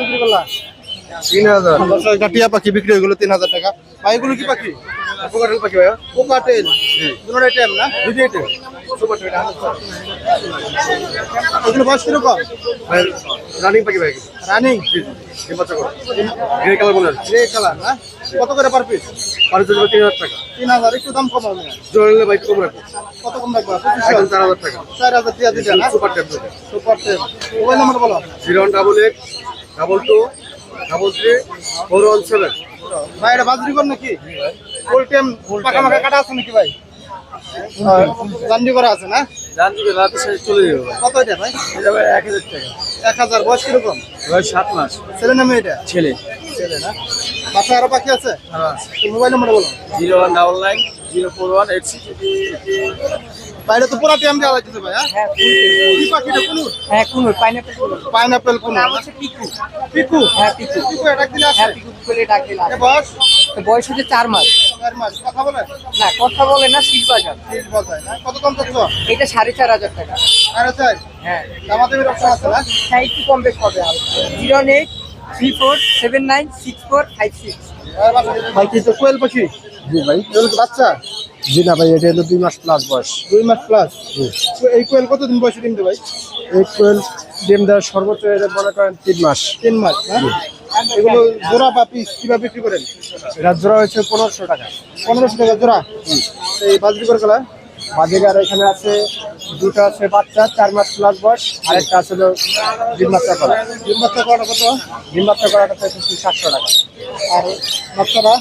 বিক্রি করলা? তিন হাজার। টিয়া পাখি বিক্রি হয়ে গেলো তিন হাজার টাকা। এগুলো কি পাখি? পোকাটেল পাখি ভাইয়া। দুটোটাই টাইম না? তো সুপার এগুলো বয়স কীরকম? রানিং পাখি ভাই। রানিং গ্রে কালার বলে গ্রে কালার না? কত করে পার পিস তিন হাজার টাকা। তিন হাজার একটু দাম কম হবে জোর ভাই কম রাখব। কত কম রাখব? একদম চার হাজার টাকা। চার হাজার টিয়া দিটা না? Super tap super tail mobile number বলো। Zero double eight double two double three four one seven ভাই এটা বাজরি কর নাকি? ফুল টাইম পাকা মাকা কাটা আছে নাকি ভাই? জান্ডি করা আছে না? জান দিকে রাতে শেষ চলে যাবে কত এটা ভাই? এটা ভাই এক হাজার টাকা। এক হাজার বয়স কীরকম? ভাই সাত মাস। ছেলে না মেয়ে এটা? ছেলে। ছেলে না। বাসা আরও বাকি আছে? মোবাইল নাম্বার বলো। Zero one double nine zero four one eight six বাইরে তো পুরা টাইম দেওয়া লাগতেছে ভাই হ্যাঁ? কি পাখি এটা? কোন হ্যাঁ কুনুর পাইনাপেল পাইনাপেল কোন নাম হচ্ছে পিকু। পিকু? হ্যাঁ পিকু। পিকু এটা দিলে হ্যাঁ পিকু বলে ডাক বয়স? তো বয়স হচ্ছে চার মাস। চার মাস। কথা বলে? না কথা বলে না শীষ বাজার। তিরিশ বছর না কত কম করছ এটা সাড়ে চার হাজার টাকা। আরে চাই হ্যাঁ। দামাদামির অপশন আছে না হ্যাঁ একটু কম বেশ হবে zero eight three four seven nine six four five six. ভাই কি তো কোয়েল পাখি? জি ভাই এগুলো কি বাচ্চা? জি না ভাই এটা হলো দুই মাস প্লাস বয়স। দুই মাস প্লাস এই কোয়েল কতদিন বয়সে ডিম দেবে ভাই? এই কোয়েল ডিম দেওয়ার সর্বোচ্চ এটা মনে করেন তিন মাস। তিন মাস হ্যাঁ এগুলো জোড়া বা পিস কীভাবে বিক্রি করেন? এটা জোড়া হয়েছে পনেরোশো টাকা। পনেরোশো টাকা জোড়া? এই বাজরি করে গেলা? বাজিগার এখানে আছে দুটো আছে বাচ্চা চার মাস প্লাস বয়স আরেকটা আছে হলো ডিম বাচ্চা করা ডিম বাচ্চা করাটা কত? ডিম বাচ্চা করাটা হচ্ছে সাতশো টাকা। আর বাচ্চারা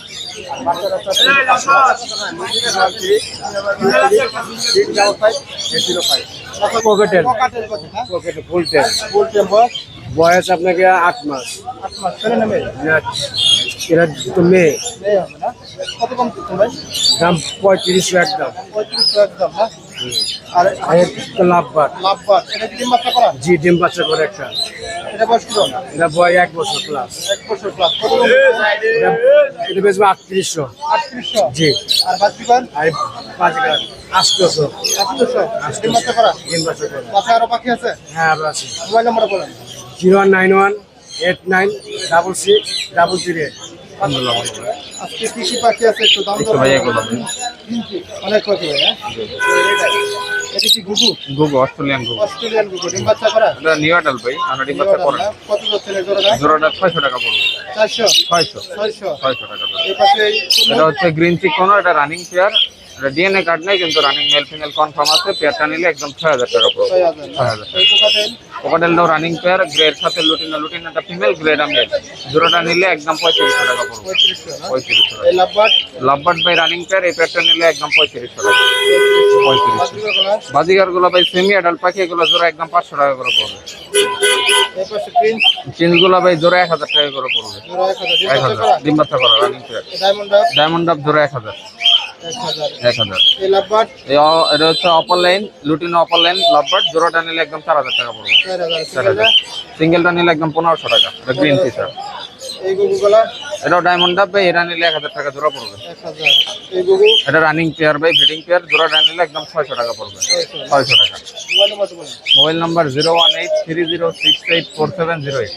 বয়স আপনাকে আট মাস। আট মাস এরা মেয়ে। দাম পঁয়ত্রিশশো একদম একদম। আর একটা লাভবাট। লাভবাট এটা কি ডিম বাচ্চা করা? জি ডিম বাচ্চা করে একটা। এটা বয়স কত? এটা বয় এক বছর ক্লাস এক বছর কত এটা বেশ 3800 3800 জি। আর বাকি বান আর বাকি বান 800 800 ডিম বাচ্চা করা? ডিম বাচ্চা করা। বাকি আরও বাকি আছে? হ্যাঁ আছে। মোবাইল বলেন। 0191 89 66 33 আজকে কি কি পাখি আছে একটু দাম দর অনেক পাখি ভাই হ্যাঁ? এটা কি গুগু গুগু অস্ট্রেলিয়ান গুগু অস্ট্রেলিয়ান গুগু ডিম বাচ্চা করা? এটা নিউ অ্যাডাল্ট ভাই আমরা ডিম বাচ্চা করে কত যাচ্ছে না জোড়াটা? ছয়শো টাকা পড়বে। টাকা এই পাশে এটা হচ্ছে গ্রিন চিক কোনো এটা রানিং পেয়ার এটা ডিএনএ কার্ড নেই কিন্তু রানিং মেল ফিমেল কনফার্ম আছে। পেয়ারটা নিলে একদম ছয় হাজার টাকা পড়বে। ছয় হাজার। কোকাটেলটাও রানিং পেয়ার গ্রেড সাথে লুটিনা লুটিনাটা ফিমেল গ্রেডা মেল জোড়াটা নিলে একদম পঁয়ত্রিশশো টাকা পড়বে। পঁয়ত্রিশশো টাকা। লাভবাট ভাই রানিং পেয়ার এই পেয়ারটা নিলে একদম পঁয়ত্রিশশো টাকা। পঁয়ত্রিশশো। বাজরিবার কালার বাজিগারগুলো ভাই সেমি অ্যাডাল্ট পাখি এগুলো জোড়া একদম পাঁচশো টাকা করে পড়বে। প্রিন্স ভাই জোড়া এক হাজার টাকা করে পড়বে। এক হাজার। করা running pair diamond dove diamond up জোড়া এক হাজার। এক হাজার। এটা হচ্ছে opaline lutino opaline lovebird. জোড়াটা নিলে একদম চার হাজার টাকা পড়বে। চার হাজার। সিঙ্গেলটা নিলে একদম পনেরোশো টাকা। এটা গ্রিনগুলা এটাও ডায়মন্ড আপ ভাই এটা নিলে এক হাজার টাকা জোড়া পড়বে। এটা রানিং পেয়ার ভাই ব্রিডিং পেয়ার জোড়াটা নিলে একদম ছয়শো টাকা পড়বে। ছয়শো টাকা। মোবাইল নাম্বার বলেন। Mobile number zero one eight three zero six eight four seven zero eight.